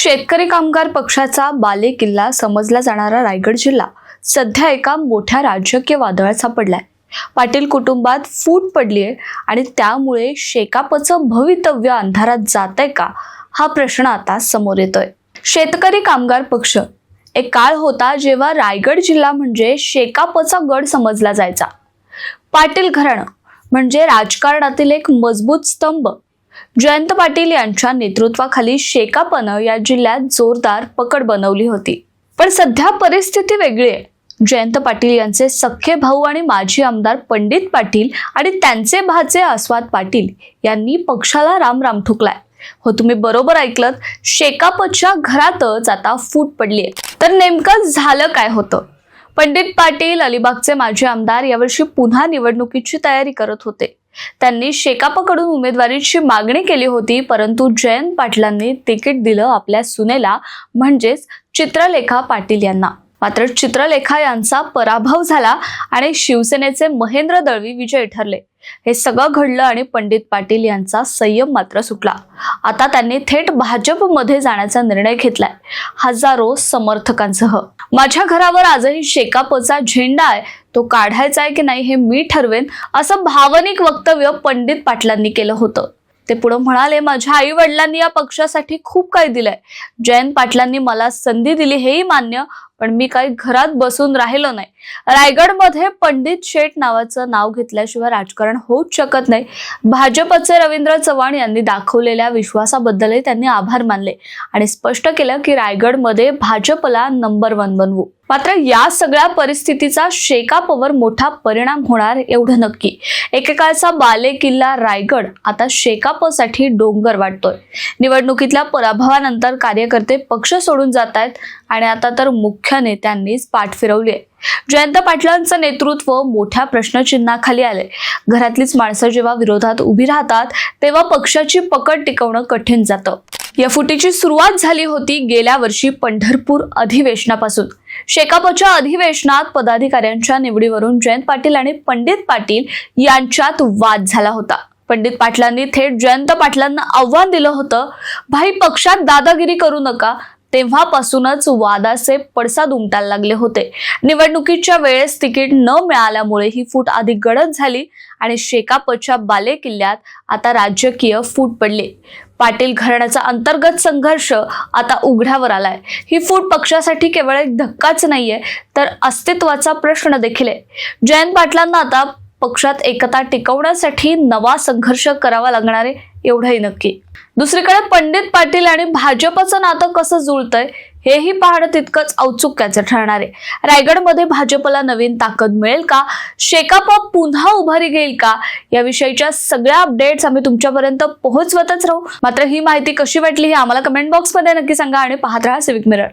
शेतकरी कामगार पक्षाचा बाले किल्ला समजला जाणारा रायगड जिल्हा सध्या एका मोठ्या राजकीय वादळात सापडलाय. पाटील कुटुंबात फूट पडली आहे आणि त्यामुळे शेकापचं भवितव्य अंधारात जात आहे का हा प्रश्न आता समोर येतोय. शेतकरी कामगार पक्ष एक काळ होता जेव्हा रायगड जिल्हा म्हणजे शेकापचा गड समजला जायचा. पाटील घराणं म्हणजे राजकारणातील एक मजबूत स्तंभ. जयंत पाटील यांच्या नेतृत्वाखाली शेकापनं या जिल्ह्यात जोरदार पकड बनवली होती. पण सध्या परिस्थिती वेगळी आहे. जयंत पाटील यांचे सख्खे भाऊ आणि माजी आमदार पंडित पाटील आणि त्यांचे भाचे आस्वाद पाटील यांनी पक्षाला राम राम ठोकलाय. हो तुम्ही बरोबर ऐकलं शेकापच्या घरातच आता फूट पडली आहे. तर नेमकं झालं काय होतं? पंडित पाटील अलिबागचे माजी आमदार यावर्षी पुन्हा निवडणुकीची तयारी करत होते. त्यांनी शेकापकडून उमेदवारीची मागणी केली होती परंतु जयंत पाटलांनी तिकीट दिलं आपल्या सुनेला म्हणजेच चित्रलेखा पाटील यांना. मात्र चित्रलेखा यांचा पराभव झाला आणि शिवसेनेचे महेंद्र दळवी विजयी ठरले. हे सगळं घडलं आणि पंडित पाटील यांचा संयम मात्र सुटला. आता त्यांनी थेट भाजपमध्ये जाण्याचा निर्णय घेतलाय. हजारो समर्थकांसह. माझ्या घरावर आजही शेकापचा झेंडा आहे. तो काढायचा आहे की नाही हे मी ठरवेन असं भावनिक वक्तव्य पंडित पाटलांनी केलं होतं. ते पुढे म्हणाले माझ्या आई वडिलांनी या पक्षासाठी खूप काही दिलंय. जयंत पाटलांनी मला संधी दिली हेही मान्य पण मी काही घरात बसून राहिलो नाही. रायगडमध्ये पंडित शेठ नावाचं नाव घेतल्याशिवाय राजकारण होऊच शकत नाही. भाजपचे रवींद्र चव्हाण यांनी दाखवलेल्या विश्वासाबद्दलही त्यांनी आभार मानले आणि स्पष्ट केलं की रायगडमध्ये भाजपला नंबर वन बनवू. मात्र या सगळ्या परिस्थितीचा शेकापवर मोठा परिणाम होणार एवढं नक्की. एकेकाळचा बाले किल्ला रायगड आता शेकापसाठी डोंगर वाटतोय. निवडणुकीतल्या पराभवानंतर कार्यकर्ते पक्ष सोडून जात आहेत आणि आता तर मुख्य नेत्यांनीच पाठ फिरवली आहे. जयंत पाटलांचं नेतृत्व मोठ्या प्रश्नचिन्हाखाली आले घरातलीच माणसं जेव्हा विरोधात उभी राहतात तेव्हा पक्षाची पकड टिकवणं कठीण जातं. या फुटीची सुरुवात झाली होती गेल्या वर्षी पंढरपूर अधिवेशनापासून. शेकापच्या अधिवेशनात पदाधिकाऱ्यांच्या निवडीवरून जयंत पाटील आणि पंडित पाटील यांच्यात वाद झाला होता. पंडित पाटलांनी थेट जयंत पाटलांना आव्हान दिलं होतं भाई पक्षात दादागिरी करू नका तेव्हापासूनच वादाचे पडसाद उमटायला लागले होते. निवडणुकीच्या वेळेस तिकीट न मिळाल्यामुळे ही फूट अधिक गडद झाली आणि शेकापच्या बाले किल्ल्यात आता राजकीय फूट पडली. पाटील घराण्याचा अंतर्गत संघर्ष आता उघड्यावर आलाय. ही फूट पक्षासाठी केवळ एक धक्काच नाहीये तर अस्तित्वाचा प्रश्न देखील आहे. जयंत पाटलांना आता पक्षात एकता टिकवण्यासाठी नवा संघर्ष करावा लागणार आहे एवढंही नक्की. दुसरीकडे पंडित पाटील आणि भाजपचं नातं कसं जुळतंय हेही पाहणं तितकंच औत्सुक्याचं ठरणार आहे. रायगडमध्ये भाजपला नवीन ताकद मिळेल का? शेकाप पुन्हा उभारी घेईल का? याविषयीच्या सगळ्या अपडेट्स आम्ही तुमच्यापर्यंत पोहोचवतच राहू. मात्र ही माहिती कशी वाटली हे आम्हाला कमेंट बॉक्समध्ये नक्की सांगा आणि पाहत राहा सिविक मिरर